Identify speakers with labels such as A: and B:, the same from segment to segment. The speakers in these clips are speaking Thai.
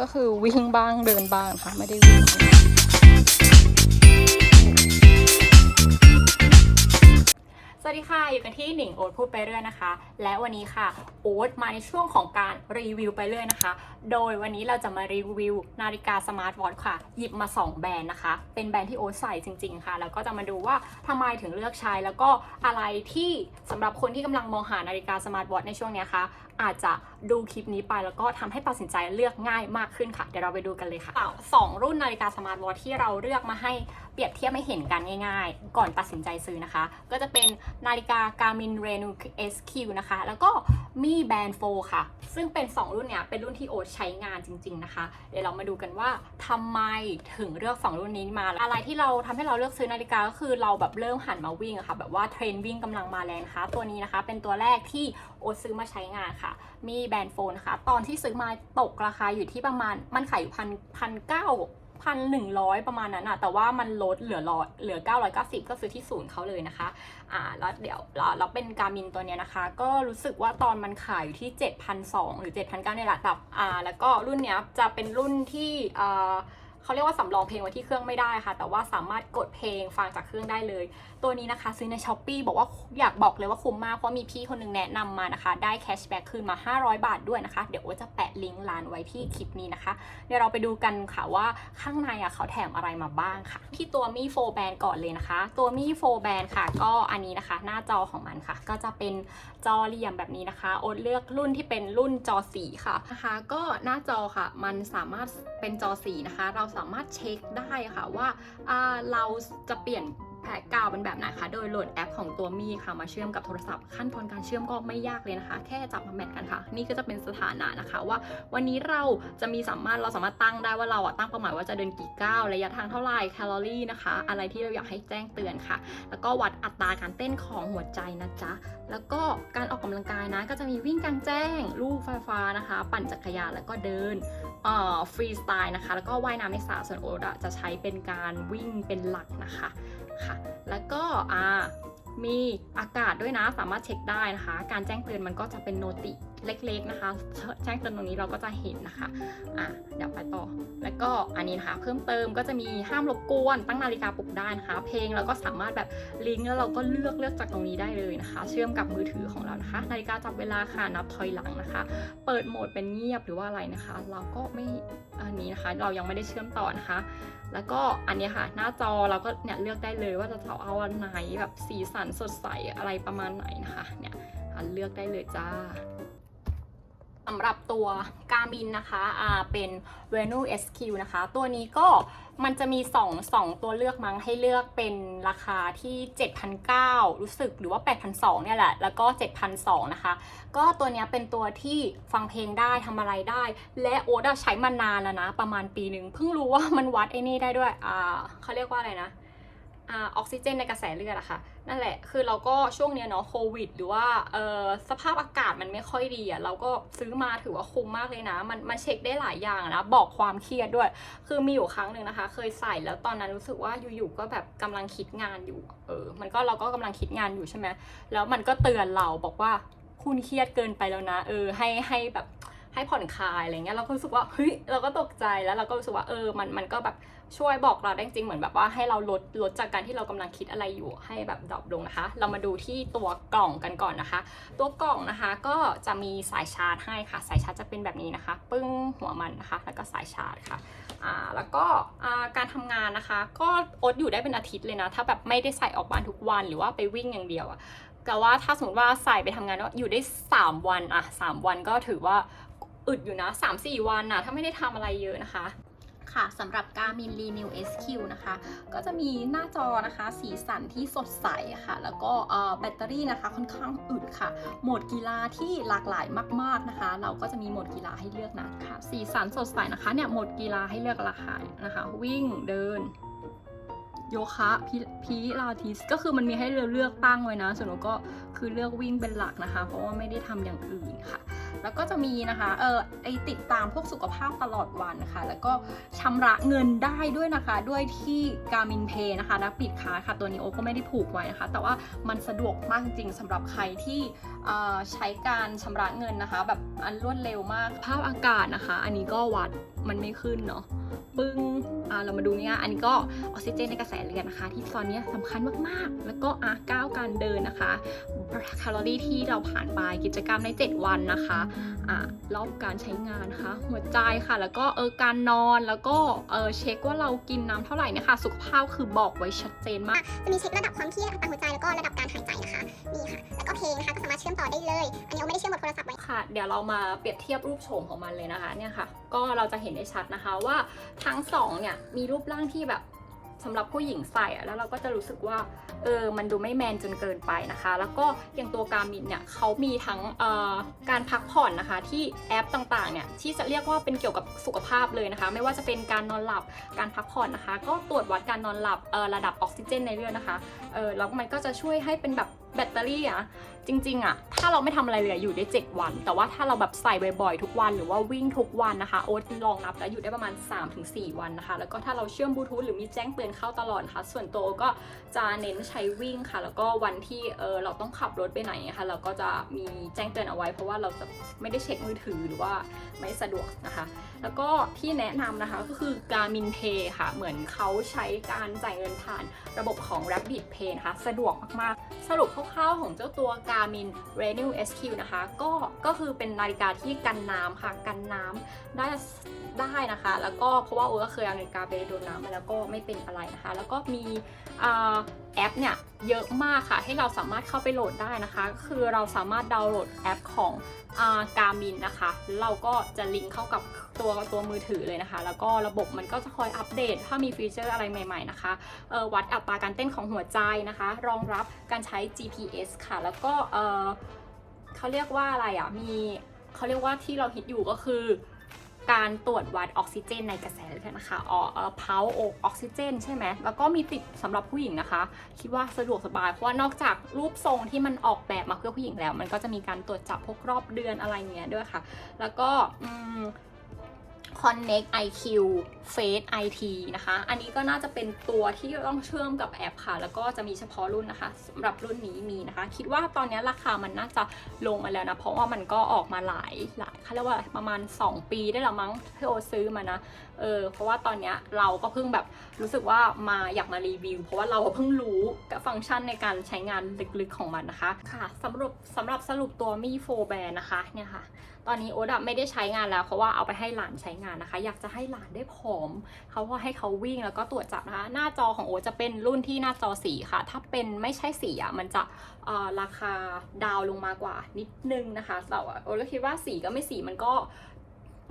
A: ก็คือวิ่งบ้างเดินบ้างค่ะไม่ได้วิ่ง วัสดีค่ะ อยู่กันที่หนิงโอ๊ตพูดไปเรื่อยนะคะ และวันนี้ค่ะโอ๊ตมาในช่วงของการรีวิวไปเรื่อยนะคะ โดยวันนี้เราจะมารีวิวนาฬิกาสมาร์ทวอทค่ะ หยิบมา 2 แบรนด์นะคะ เป็นแบรนด์ที่โอ๊ตใส่จริง ๆ ค่ะ แล้วก็จะมาดูว่าทำไมถึงเลือกใช้ แล้วก็อะไรที่สำหรับคนที่กำลังมองหานาฬิกาสมาร์ทวอทในช่วงนี้ค่ะอาจจะดูคลิปนี้ไปแล้วก็ทำให้ตัดสินใจเลือกง่ายมากขึ้นค่ะเดี๋ยวเราไปดูกันเลยค่ะสองรุ่นนาฬิกาสมาร์ทวอทที่เราเลือกมาให้เปรียบเทียบให้เห็นกันง่าย ๆ ก่อนตัดสินใจซื้อนะคะ ก็จะเป็นนาฬิกา Garmin Renu SQ นะคะ แล้วก็มีแบรนด์โฟค่ะ ซึ่งเป็น 2 รุ่นเนี้ยเป็นรุ่นที่โอ๊ตใช้งานจริง ๆ นะคะ เดี๋ยวเรามาดูกันว่าทำไมถึงเลือก 2 รุ่นนี้มา อะไรที่เราทำให้เราเลือกซื้อนาฬิกาก็คือเราแบบเริ่มหันมาวิ่งอะค่ะ แบบว่าเทรนวิ่งกำลังมาแรงนะคะ ตัวนี้นะคะ เป็นตัวแรกที่โอ๊ตซื้อมาใช้งานค่ะ มีแบรนด์โฟนะคะ ตอนที่ซื้อมาตกราคาอยู่ที่ประมาณ มันขายอยู่พันพันเก้า พันหนึ่งร้อยประมาณนั้นอะแต่ว่ามันลดเหลือร้อยเหลือเก้าร้อยเก้าสิบก็ซื้อที่ศูนย์เขาเลยนะคะ อ่า แล้วเดี๋ยวเราเราเป็นการมินตัวเนี้ยนะคะ ก็รู้สึกว่าตอนมันขายอยู่ที่เจ็ดพันสองหรือเจ็ดพันเก้าเนี่ยแหละแบบอ่า แล้วก็รุ่นเนี้ยจะเป็นรุ่นที่อ่า เขาเรียกว่าสำรองเพลงไว้ที่เครื่องไม่ได้ค่ะ แต่ว่าสามารถกดเพลงฟังจากเครื่องได้เลย ตัวนี้นะคะซื้อในช้อปปีบอกว่าอยากบอกเลยว่าคุ้มมาก เพราะมีพี่คนหนึงแนะนำมานะคะ ได้แคชแบ็กคืนมา 500 บาทด้วยนะคะ เดี๋ยวจะแปะลิงก์ร้านไว้ที่คลิปนี้นะคะ เดี๋ยวเราไปดูกันค่ะว่าข้างในอะเขาแถมอะไรมาบ้างค่ะ ที่ตัวมีโฟแบนก่อนเลยนะคะ ตัวมีโฟแบนค่ะ ก็อันนี้นะคะ หน้าจอของมันค่ะ ก็จะเป็นจอเหลี่ยมแบบนี้นะคะโอ๊ตเลือกรุ่นที่เป็นรุ่นจอสีค่ะนะคะ ก็หน้าจอค่ะ มันสามารถเป็นจอสีนะคะ เราสามารถเช็คได้ค่ะว่าเราจะเปลี่ยนแพ็กกาวเป็นแบบไหนคะ โดยโหลดแอปของตัวมี่ค่ะมาเชื่อมกับโทรศัพท์ ขั้นตอนการเชื่อมก็ไม่ยากเลยนะคะ แค่จับมาแมทกันค่ะ นี่ก็จะเป็นสถานะนะคะ ว่าวันนี้เราจะมีสามารถเราสามารถตั้งได้ว่าเราอะตั้งเป้าหมายว่าจะเดินกี่ก้าวระยะทางเท่าไหร่แคลอรี่นะคะ อะไรที่เราอยากให้แจ้งเตือนค่ะ แล้วก็วัดอัตราการเต้นของหัวใจนะจ๊ะแล้วก็การออกกำลังกายนะ ก็จะมีวิ่งกลางแจ้ง ลู่ไฟฟ้านะคะ ปั่นจักรยานแล้วก็เดิน ฟรีสไตล์นะคะ แล้วก็ว่ายน้ำในสระส่วนโอ๊ตจะใช้เป็นการวิ่งเป็นหลักนะคะค่ะ แล้วก็มีอากาศด้วยนะสามารถเช็คได้นะคะ การแจ้งเตือนมันก็จะเป็นโนติเล็กๆนะคะแจ้งเตือนตรงนี้เราก็จะเห็นนะคะอะเดี๋ยวไปต่อ แล้วก็อันนี้นะคะเพิ่มเติมก็จะมีห้ามรบกวน ตั้งนาฬิกาปลุกได้นะคะ เพลงเราก็สามารถแบบลิงก์แล้วเราก็เลือกเลือกจากตรงนี้ได้เลยนะคะ เชื่อมกับมือถือของเรานะคะ นาฬิกาจับเวลาค่ะนับถอยหลังนะคะ เปิดโหมดเป็นเงียบหรือว่าอะไรนะคะ เราก็ไม่อันนี้นะคะ เรายังไม่ได้เชื่อมต่อนะคะ แล้วก็อันนี้ค่ะ หน้าจอเราก็เนี่ยเลือกได้เลยว่าจะเอาอันไหนแบบสีสันสดใสอะไรประมาณไหนนะคะเนี่ยเลือกได้เลยจ้า สำหรับตัวการบินนะคะอ่าเป็น Venu SQ นะคะ ตัวนี้ก็มันจะมี2 2ตัวเลือกมั้งให้เลือกเป็นราคาที่ 7,900 รู้สึกหรือว่า 8,200 เนี่ยแหละ แล้วก็ 7,200 นะคะ ก็ตัวนี้เป็นตัวที่ฟังเพลงได้ทำอะไรได้ และโอ๊ตอะใช้มานานแล้วนะ ประมาณปีหนึ่งเพิ่งรู้ว่ามันวัดไอ้นี่ได้ด้วยอ่าเขาเรียกว่าอะไรนะ ออกซิเจนในกระแสเลือดอะค่ะ นั่นแหละ คือเราก็ช่วงเนี้ยเนาะโควิด หรือว่าสภาพอากาศมันไม่ค่อยดีอะเราก็ซื้อมาถือว่าคุ้มมากเลยนะ มันมันเช็คได้หลายอย่างนะ บอกความเครียดด้วย คือมีอยู่ครั้งหนึ่งนะคะ เคยใส่แล้วตอนนั้นรู้สึกว่าอยู่ๆก็แบบกำลังคิดงานอยู่ เออ มันก็เราก็กำลังคิดงานอยู่ใช่ไหมแล้วมันก็เตือนเราบอกว่าคุณเครียดเกินไปแล้วนะ เออ ให้ให้แบบ ให้ผ่อนคลายอะไรเงี้ยเราก็รู้สึกว่าเฮ้ยเราก็ตกใจแล้วเราก็รู้สึกว่าเออมันมันก็แบบช่วยบอกเราได้จริงเหมือนแบบว่าให้เราลดลดจากการที่เรากำลังคิดอะไรอยู่ให้แบบดรอปลงนะคะ เรามาดูที่ตัวกล่องกันก่อนนะคะ ตัวกล่องนะคะก็จะมีสายชาร์จให้ค่ะ สายชาร์จจะเป็นแบบนี้นะคะ ปึ้งหัวมันนะคะ แล้วก็สายชาร์จค่ะอ่าแล้วก็การทำงานนะคะ ก็อดอยู่ได้เป็นอาทิตย์เลยนะ ถ้าแบบไม่ได้ใส่ออกบ้านทุกวันหรือว่าไปวิ่งอย่างเดียวอะแต่ว่าถ้าสมมติว่าใส่ไปทำงานอยู่ได้ 3 วันอะ3วันก็ถือว่า อึดอยู่นะ 3-4 วันอะถ้าไม่ได้ทำอะไรเยอะนะคะค่ะสำหรับ Garmin Renew SQ นะคะ ก็จะมีหน้าจอนะคะ สีสันที่สดใสค่ะ แล้วก็แบตเตอรี่นะคะค่อนข้างอึดค่ะ โหมดกีฬาที่หลากหลายมาก ๆนะคะ เราก็จะมีโหมดกีฬาให้เลือกนะค่ะสีสันสดใสนะคะเนี่ยโหมดกีฬาให้เลือกราคานะคะ วิ่งเดิน โยคะพิพิลาทิสก็คือมันมีให้เราเลือกตั้งไว้นะส่วนเราก็คือเลือกวิ่งเป็นหลักนะคะ เพราะว่าไม่ได้ทำอย่างอื่นค่ะ แล้วก็จะมีนะคะเออไอติดตามพวกสุขภาพตลอดวันนะคะแล้วก็ชำระเงินได้ด้วยนะคะ ด้วยที่ Garmin Pay นะคะและปิดค้าค่ะตัวนี้โอก็ไม่ได้ผูกไว้นะคะ แต่ว่ามันสะดวกมากจริงๆสำหรับใครที่ใช้การชำระเงินนะคะ แบบอันรวดเร็วมากภาพอากาศนะคะ อันนี้ก็วัดมันไม่ขึ้นเนาะปึ้งอ่าเรามาดูเนี่ย อันนี้ก็ออกซิเจนในกระแสเลือดนะคะ ที่ตอนนี้สำคัญมากๆ แล้วก็อะก้าวการเดินนะคะแคลอรี่ที่เราผ่านไปกิจกรรมใน 7 วันนะคะอะรอบการใช้งานนะคะหัวใจค่ะ แล้วก็เออการนอนแล้วก็เออเช็คว่าเรากินน้ำเท่าไหร่เนี่ยค่ะสุขภาพคือบอกไว้ชัดเจนมาก
B: จะมีเช็คระดับความเครียดอัตราหัวใจแล้วก็ระดับการหายใจนะคะนี่ค่ะ แล้วก็เพลงนะคะก็สามารถเชื่อมต่อได้เลย อันนี้โอไม่ได้เชื่อมกับโทรศัพท์ไว้
A: ค่ะ เดี๋ยวเรามาเปรียบเทียบรูปโฉมของมันเลยนะคะเนี่ยค่ะ ก็เราจะเห็นได้ชัดนะคะว่าทั้งสองเนี่ยมีรูปร่างที่แบบสำหรับผู้หญิงใส่อะแล้วเราก็จะรู้สึกว่าเออมันดูไม่แมนจนเกินไปนะคะ แล้วก็อย่างตัวการมินเนี่ยเขามีทั้งออการพักผ่อนนะคะ ที่แอปต่างๆเนี่ยที่จะเรียกว่าเป็นเกี่ยวกับสุขภาพเลยนะคะ ไม่ว่าจะเป็นการนอนหลับการพักผ่อนนะคะ ก็ตรวจวัดการนอนหลับออระดับออกซิเจนในเลือดนะคะเออแล้วมันก็จะช่วยให้เป็นแบบ แบตเตอรี่อะจริงๆอะถ้าเราไม่ทำอะไรเลยอยู่ได้ 7 วัน แต่ว่าถ้าเราแบบใส่บ่อยๆทุกวันหรือว่าวิ่งทุกวันนะคะโอ๊ตลองนับแล้วอยู่ได้ประมาณ 3-4 วันนะคะ แล้วก็ถ้าเราเชื่อมบลูทูธหรือมีแจ้งเตือนเข้าตลอดนะคะส่วนตัวโตก็จะเน้นใช้วิ่งค่ะ แล้วก็วันที่เออเราต้องขับรถไปไหนอะค่ะเราก็จะมีแจ้งเตือนเอาไว้ เพราะว่าเราจะไม่ได้เช็คมือถือหรือว่าไม่สะดวกนะคะ แล้วก็ที่แนะนำนะคะก็คือ Garmin Pay ค่ะ เหมือนเขาใช้การจ่ายเงินผ่านระบบของ Rapid Pay นะคะ สะดวกมากๆ สรุปคร่าวๆของเจ้าตัว Garmin Renew SQ นะคะ ก็ก็คือเป็นนาฬิกาที่กันน้ำค่ะ กันน้ำได้ได้นะคะ แล้วก็เพราะว่าโอ้ก็เคยเอานาฬิกาไปโดนน้ำมาแล้วก็ไม่เป็นอะไรนะคะ แล้วก็มีอ่า แอปเนี่ยเยอะมากค่ะ ให้เราสามารถเข้าไปโหลดได้นะคะ คือเราสามารถดาวน์โหลดแอปของการมินนะคะ เราก็จะลิงก์เข้ากับตัวตัวมือถือเลยนะคะ แล้วก็ระบบมันก็จะคอยอัปเดต ถ้ามีฟีเจอร์อะไรใหม่ๆนะคะวัดอัตราการเต้นของหัวใจนะคะ รองรับการใช้ GPS ค่ะ แล้วก็เขาเรียกว่าอะไรอะ มีเขาเรียกว่าที่เราฮิตอยู่ก็คือ การตรวจวัดออกซิเจนในกระแสเลือดนะคะออเอ่อเพาโอออกซิเจน ใช่ไหม แล้วก็มีติดสำหรับผู้หญิงนะคะ คิดว่าสะดวกสบาย เพราะว่านอกจากรูปทรงที่มันออกแบบมาเพื่อผู้หญิงแล้ว มันก็จะมีการตรวจจับพวกรอบเดือนอะไรเงี้ยด้วยค่ะ แล้วก็อืม Connect IQ Face IT นะคะ อันนี้ก็น่าจะเป็นตัวที่ต้องเชื่อมกับแอปค่ะ แล้วก็จะมีเฉพาะรุ่นนะคะสำหรับรุ่นนี้มีนะคะ คิดว่าตอนนี้ราคามันน่าจะลงมาแล้วนะ เพราะว่ามันก็ออกมาหลายหลายเขาเรียกว่าประมาณ 2 ปีได้แล้วมั้งที่โอซื้อมานะ เออ เพราะว่าตอนนี้เราก็เพิ่งแบบรู้สึกว่ามาอยากมารีวิว เพราะว่าเราเพิ่งรู้กับฟังก์ชันในการใช้งานลึกๆของมันนะคะ ค่ะสำหรับสำหรับสรุปตัวมี่โฟแบนนะคะเนี่ยค่ะ ตอนนี้โอ๊ตไม่ได้ใช้งานแล้วเพราะว่าเอาไปให้หลานใช้งานนะคะ อยากจะให้หลานได้ผอมเขาก็ให้เขาวิ่งแล้วก็ตรวจจับนะคะ หน้าจอของโอ๊ตจะเป็นรุ่นที่หน้าจอสีค่ะ ถ้าเป็นไม่ใช่สีอะมันจะราคาดาวลงมากว่านิดนึงนะคะแต่ว่าโอ๊ตก็คิดว่าสีก็ไม่สีมันก็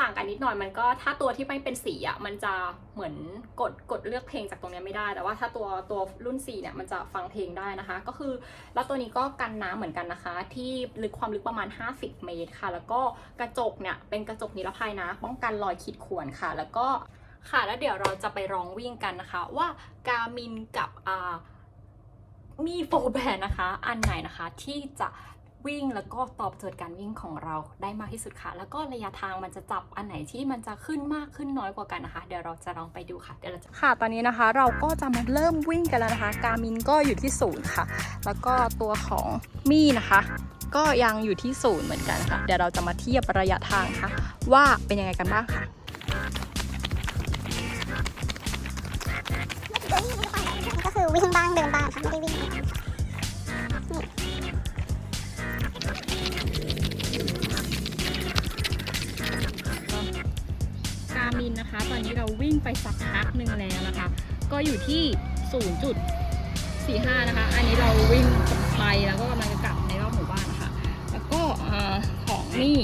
A: ต่างกันนิดหน่อยมันก็ถ้าตัวที่ไม่เป็นสีอะมันจะเหมือนกดกดเลือกเพลงจากตรงนี้ไม่ได้ แต่ว่าถ้าตัวตัวรุ่นสีเนี่ยมันจะฟังเพลงได้นะคะ ก็คือแล้วตัวนี้ก็กันน้ำเหมือนกันนะคะ ที่ลึกความลึกประมาณ 50 เมตรค่ะ แล้วก็กระจกเนี่ยเป็นกระจกนิรภัยนะ ป้องกันรอยขีดข่วนค่ะ แล้วก็ค่ะแล้วเดี๋ยวเราจะไปร้องวิ่งกันนะคะ ว่าการมินกับอ่ามีโฟแบนนะคะ อันไหนนะคะที่จะ วิ่งแล้วก็ตอบโจทย์การวิ่งของเราได้มากที่สุดค่ะ แล้วก็ระยะทางมันจะจับอันไหนที่มันจะขึ้นมากขึ้นน้อยกว่ากันนะคะ เดี๋ยวเราจะลองไปดูค่ะเดี๋ยวเราจะค่ะ ตอนนี้นะคะเราก็จะมาเริ่มวิ่งกันแล้วนะคะ การมินก็อยู่ที่ศูนย์ค่ะ แล้วก็ตัวของมี่นะคะ ก็ยังอยู่ที่ศูนย์เหมือนกันค่ะ เดี๋ยวเราจะมาเทียบระยะทางค่ะ ว่าเป็นยังไงกันบ้างค่ะ
B: ก็คือวิ่งบ้างเดินบ้างค่ะไม่ได้วิ่ง
A: ตอนนี้เราวิ่งไปสักพักหนึ่งแล้วนะคะ ก็อยู่ที่ 0.45 นะคะ อันนี้เราวิ่งไปแล้วก็กำลังจะกลับในรอบหมู่บ้านนะคะแล้วก็เอ่อของมี่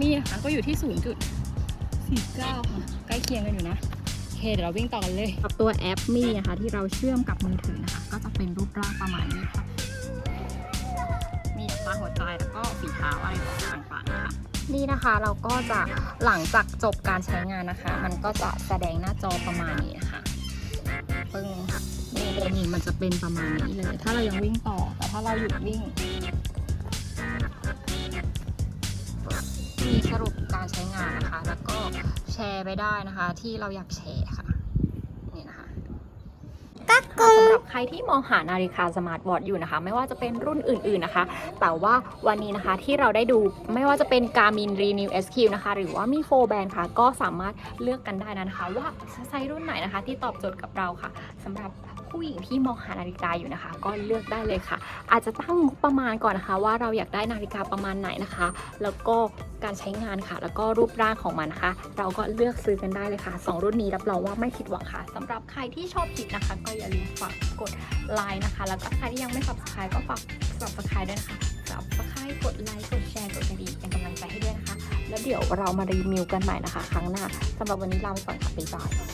A: มี่นะคะก็อยู่ที่ 0.49 ค่ะ ใกล้เคียงกันอยู่นะโอเคเดี๋ยวเราวิ่งต่อกันเลยกับตัวแอปมี่นะคะที่เราเชื่อมกับมือถือนะคะ ก็จะเป็นรูปร่างประมาณนี้ค่ะ มีตาหัวใจแล้วก็ฝีเท้าอะไรต่างๆนะคะ นี่นะคะเราก็จะหลังจากจบการใช้งานนะคะ มันก็จะแสดงหน้าจอประมาณนี้นะคะปึ้งนี่เลยนี่มันจะเป็นประมาณนี้เลย ถ้าเรายังวิ่งต่อแต่ถ้าเราหยุดวิ่งมีสรุปการใช้งานนะคะ แล้วก็แชร์ไปได้นะคะ ที่เราอยากแชร์ค่ะนี่นะ คะโอเคค่ะสำหรับใครที่มองหานาฬิกาสมาร์ทวอทอยู่นะคะ ไม่ว่าจะเป็นรุ่นอื่นๆนะคะ แต่ว่าวันนี้นะคะที่เราได้ดูไม่ว่าจะเป็น Garmin Renew SQ นะคะ หรือว่ามี4แบรนด์ค่ะ ก็สามารถเลือกกันได้นะคะ ว่าจะใช้รุ่นไหนนะคะ ที่ตอบโจทย์กับเราค่ะสำหรับ ผู้หญิงที่มองหานาฬิกาอยู่นะคะ ก็เลือกได้เลยค่ะ อาจจะตั้งงบประมาณก่อนนะคะ ว่าเราอยากได้นาฬิกาประมาณไหนนะคะ แล้วก็การใช้งานค่ะ แล้วก็รูปร่างของมันนะคะ เราก็เลือกซื้อกันได้เลยค่ะสองรุ่นนี้รับรองว่าไม่ผิดหวังค่ะสำหรับใครที่ชอบคลิปนะคะ ก็อย่าลืมฝากกดไลค์นะคะ แล้วก็ใครที่ยังไม่ subscribe ก็ฝาก subscribe ด้วยนะคะ subscribe กดไลค์กดแชร์กดกระดิ่งเป็นกำลังใจให้ด้วยนะคะ แล้วเดี๋ยวเรามารีวิวกันใหม่นะคะ ครั้งหน้าสำหรับวันนี้ลาไปก่อนค่ะบ๊ายบาย